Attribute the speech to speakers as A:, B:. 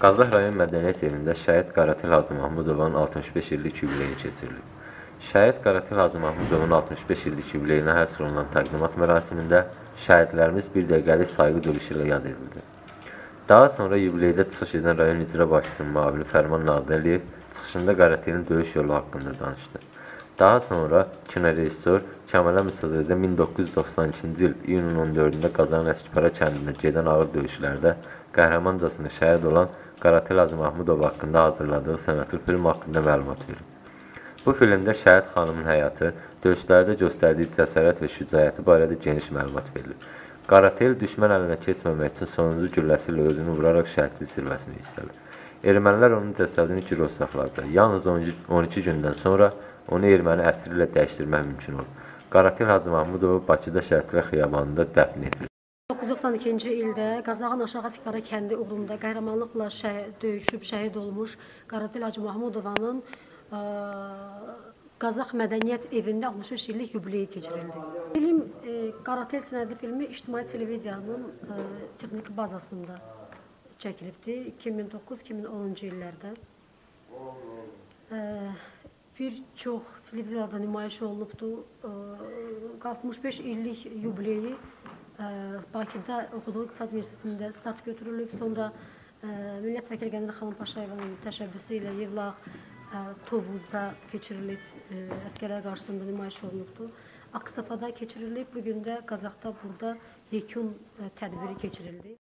A: Qazax rayon Mədəniyyət evində şəhid Qaratel Hacı Mahmudovanın 65 illik yubileyi keçirilib. Şəhid Qaratel Hacı Mahmudovun 65 illik yubileyinə həsr olunan təqdimat mərasimində şəhidlərimiz bir dəqiqəlik sayğı duruşu ilə yad edildi. Daha sonra yubileydə çıxış edən rayon icra başçısının müavini Fərman Nazirliyev çıxışında Qaratelin döyüş yolu haqqında danışdı. Daha sonra kinorejissor Kəmal Əmisazadə 1992-ci il iyunun 14-də Qazan Əskipara kəndində gedən ağır döyüşlərdə qəhrəmancasına şəhid olan Qaratel Hacı Mahmudov haqqında hazırladığı sənətli film haqqında məlumat verir. Bu filmdə şəhid xanımın həyatı, döyüşlərdə göstərdiyi cəsarət və şücaəti barədə geniş məlumat verilir. Qaratel düşmən əlinə keçməmək üçün sonuncu gülləsi ilə özünü vuraraq şəhidlik zirvəsini yüksəlir. Ermənilər onun cəsədini girov saxladılar. Yalnız 12 gündən sonra onu erməni əsiri ilə dəyişdirmək mümkün olur. Qaratel Hacı Mahmudovu Bakıda Şəhidlər Xiyabanında dəfn edilir.
B: 1992-ci ildə Qazağın Aşağı Sikara kəndi uğrunda qəhrəmanlıqla şəhid, döyüşüb şəhid olmuş Qaratel Hacı Mahmudovanın ə, Qazax Mədəniyyət evində 65 illik yubileyi keçirildi. Film e, Qaratel sənədli filmi İctimai televiziyanın e, texniki bazasında çəkilibdi 2009-2010-cu illərdə. E, bir çox televiziyada nümayiş olunubdu. E, 65 illik yubileyi e, Bakıda oxuduğu İqtisad Universitetində start götürülüb. Sonra e, Millət vəkili Qədir xanım Paşayevanın təşəbbüsü ilə Yevlax e, Tovuzda keçirilib, e, əskərlər qarşısında nümayiş olunubdu. Akstafada keçirilib, bu gün də Qazaxda burada yekun tədbiri keçirildi.